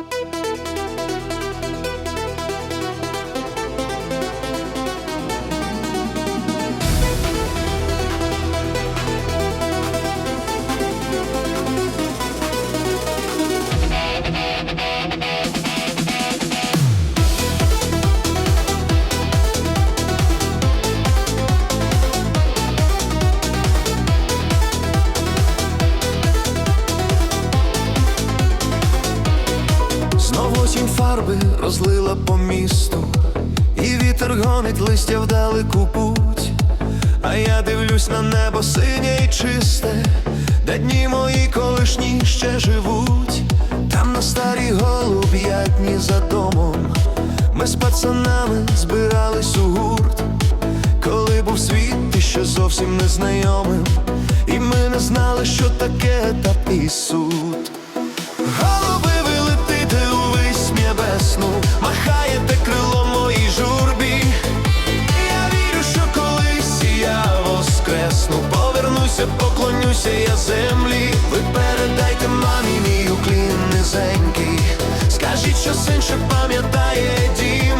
Thank фарби розлила по місту, і вітер гонить листя в далеку путь. А я дивлюсь на небо синє і чисте, де дні мої колишні ще живуть. Там на старій голуб'ятні за домом. Ми з пацанами збирались у гурт, коли був світ ти ще зовсім незнайомим, і ми не знали, що таке етап і суд. Я землі. Ви передайте мамі мій уклін низенький. Скажіть, що син ще пам'ятає дім,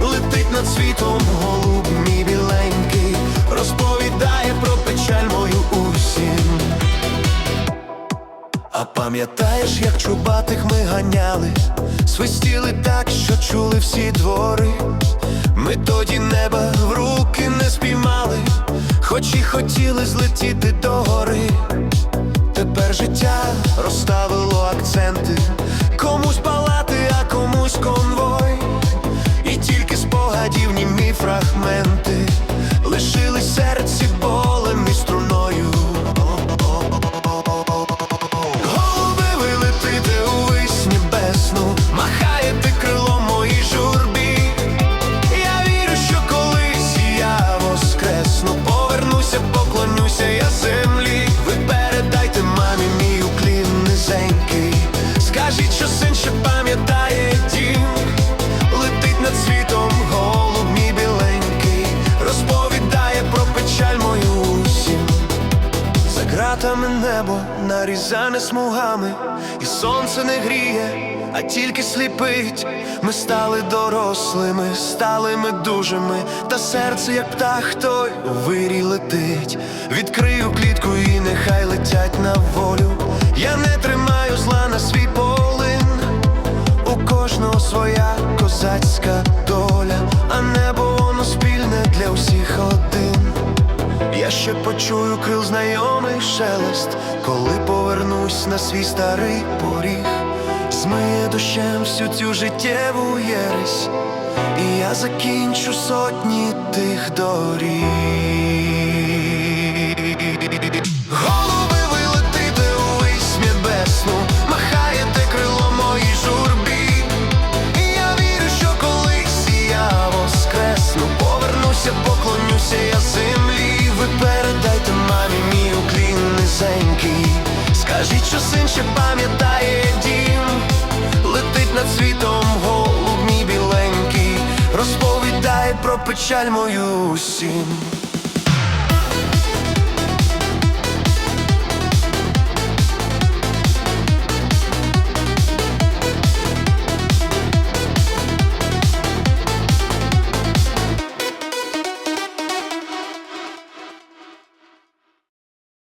летить над світом голуб мій біленький, розповідає про печаль мою усім. А пам'ятаєш, як чубатих ми ганяли, свистіли так, що чули всі двори. Ми тоді неба хоч і хотіли злетіти до гори. Тепер життя розставило акценти, комусь палати, а комусь конвой. І тільки спогадів німі фрагменти За небо нарізане смугами, і сонце не гріє, а тільки сліпить. Ми стали дорослими, стали ми дужими, та серце, як птах, той у вирій летить. Відкрию клітку і нехай летять на волю. Я не тримаю зла на свій полин. У кожного своя козацька почую крил знайомий шелест, коли повернусь на свій старий поріг, змиє дощем всю цю життєву єресь, і я закінчу сотні тих доріг. Низенький. Скажіть, що син ще пам'ятає дім, летить над світом голуб мій біленький, розповідає про печаль мою усім.